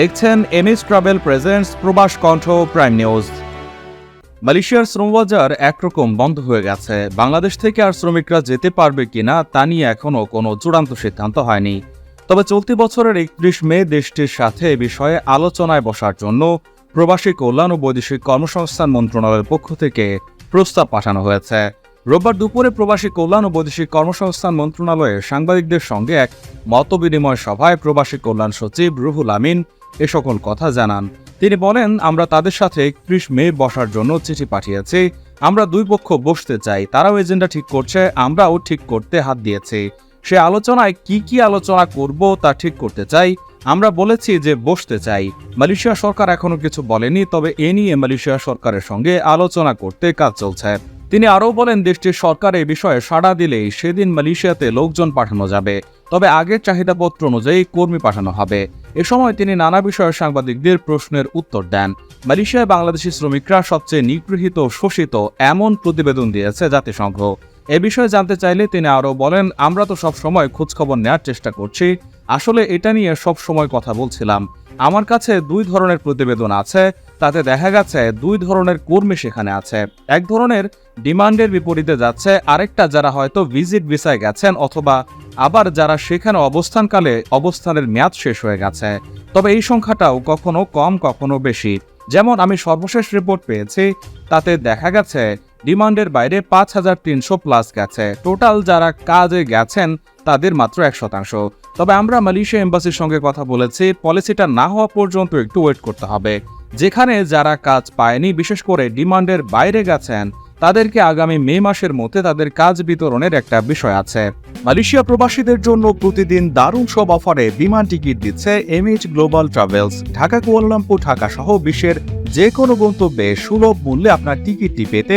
দেখছেন MS travel presents প্রবাস কণ্ঠ প্রাইম নিউজ। মালয়েশিয়ার শ্রমবাজার একরকম বন্ধ হয়ে গেছে। বাংলাদেশ থেকে আর শ্রমিকরা যেতে পারবে কিনা তা নিয়ে এখনও কোনো চূড়ান্ত সিদ্ধান্ত হয়নি। তবে চলতি বছরের একত্রিশ মে দেশটির সাথে এ বিষয়ে আলোচনায় বসার জন্য প্রবাসী কল্যাণ ও বৈদেশিক কর্মসংস্থান মন্ত্রণালয়ের পক্ষ থেকে প্রস্তাব পাঠানো হয়েছে। রোববার দুপুরে প্রবাসী কল্যাণ ও বৈদেশিক কর্মসংস্থান মন্ত্রণালয়ে সাংবাদিকদের সঙ্গে এক মতবিনিময় সভায় প্রবাসী কল্যাণ সচিব রুহুল আমিন এ সকল কথা জানান। তিনি বলেন, আমরা তাদের সাথে একত্রিশ মে বসার জন্য চিঠি পাঠিয়েছি। আমরা দুই পক্ষ বসতে চাই। তারাও এজেন্ডা ঠিক করছে, আমরাও ঠিক করতে হাত দিয়েছি। সে আলোচনায় কি কি আলোচনা করব তা ঠিক করতে চাই। আমরা বলেছি যে বসতে চাই। মালয়েশিয়া সরকার এখনও কিছু বলেনি, তবে এ নিয়ে মালয়েশিয়া সরকারের সঙ্গে আলোচনা করতে কাজ চলছে। তিনি আরও বলেন, দেশটির সরকার এই বিষয়ে সাড়া দিলেই সেদিন মালয়েশিয়াতে লোকজন পাঠানো যাবে। তবে আগের চাহিদাপত্র অনুযায়ী কর্মী পাঠানো হবে। এ সময় তিনি নানা বিষয়ে সাংবাদিকদের প্রশ্নের উত্তর দেন। মালয়েশিয়ায় বাংলাদেশি শ্রমিকরা সবচেয়ে নিগৃহীত শোষিত এমন প্রতিবেদন দিয়েছে জাতিসংঘ। এ বিষয়ে জানতে চাইলে তিনি আরও বলেন, আমরা তো সব সময় খোঁজখবর নেওয়ার চেষ্টা করছি। আসলে এটা নিয়ে সব সময় কথা বলছিলাম। আমার কাছে দুই ধরনের প্রতিবেদন আছে, তাতে দেখা গেছে দুই ধরনের কর্মী সেখানে আছে। এক ধরনের ডিমান্ডের বিপরীতে যাচ্ছে, আরেকটা যারা হয়তো ভিজিট ভিসায় গেছেন অথবা আবার যারা সেখানে অবস্থানকালে অবস্থানের মেয়াদ শেষ হয়ে গেছে। তবে এই সংখ্যাটাও কখনো কম, কখনো বেশি। যেমন আমি সর্বশেষ রিপোর্ট পেয়েছি, তাতে দেখা গেছে ডিমান্ডের বাইরে পাঁচ হাজার তিনশো প্লাস গেছে। টোটাল যারা কাজে গেছেন, তাদের মাত্র এক শতাংশ। তবে আমরা মালয়েশিয়া এম্বাসির সঙ্গে কথা বলেছি, পলিসিটা না হওয়া পর্যন্ত একটু ওয়েট করতে হবে। যেখানে যারা কাজ পায়নি, বিশেষ করে ডিমান্ডের বাইরে গেছেন, তাদেরকে আগামী মে মাসের মধ্যে তাদের কাজ বিতরণের একটা বিষয় আছে। মালয়েশিয়া প্রবাসীদের জন্য প্রতিদিন দারুণ সব অফারে বিমান টিকিট দিচ্ছে MH global travels Dhaka, Kuala Lumpur, Dhaka সহ বিশ্বের যে কোনো গন্তব্যে সুলভ মূল্যে আপনার টিকিটটি পেতে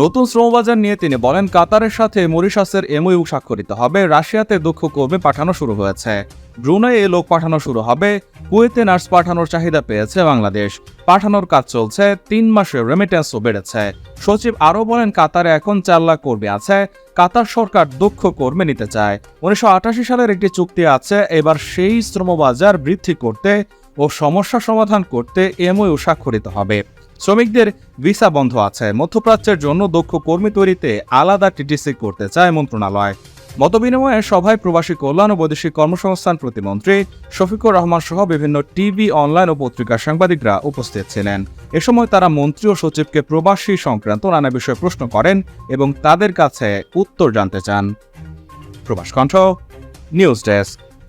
নতুন শ্রমবাজার নিয়ে তিনি বলেন, কাতারের সাথে মরিশাসের এমওইউ স্বাক্ষরিত হবে, রাশিয়াতে দক্ষ কর্মী পাঠানো শুরু হয়েছে। ব্রুনাই এ লোক পাঠানো শুরু হবে, কুয়েতে নার্স পাঠানোর চাহিদা পেয়েছে বাংলাদেশ। পাঠানোর কাজ চলছে, তিন মাসে রেমিটেন্সও বেড়েছে। সচিব আরও বলেন, কাতারে এখন চার লাখ কর্মী আছে, কাতার সরকার দক্ষ কর্মী নিতে চায়। উনিশশো আটাশি সালের একটি চুক্তি আছে, এবার সেই শ্রমবাজার বৃদ্ধি করতে ও সমস্যা সমাধান করতে এমওইউ স্বাক্ষরিত হবে। শ্রমিকদের ভিসা বন্ধ আছে। মধ্যপ্রাচ্যের জন্য দক্ষ কর্মী তৈরিতে আলাদা টিটিসি করতে চায় মন্ত্রণালয়। মতবিনিময়ে সভায় প্রবাসী কল্যাণ ও বৈদেশিক কর্মসংস্থান প্রতিমন্ত্রী শফিকুর রহমান সহ বিভিন্ন টিভি, অনলাইন ও পত্রিকার সাংবাদিকরা উপস্থিত ছিলেন। এ সময় তারা মন্ত্রী ও সচিবকে প্রবাসী সংক্রান্ত নানা বিষয়ে প্রশ্ন করেন এবং তাদের কাছে উত্তর জানতে চান। প্রবাস কণ্ঠ, নিউজ ডেস্ক।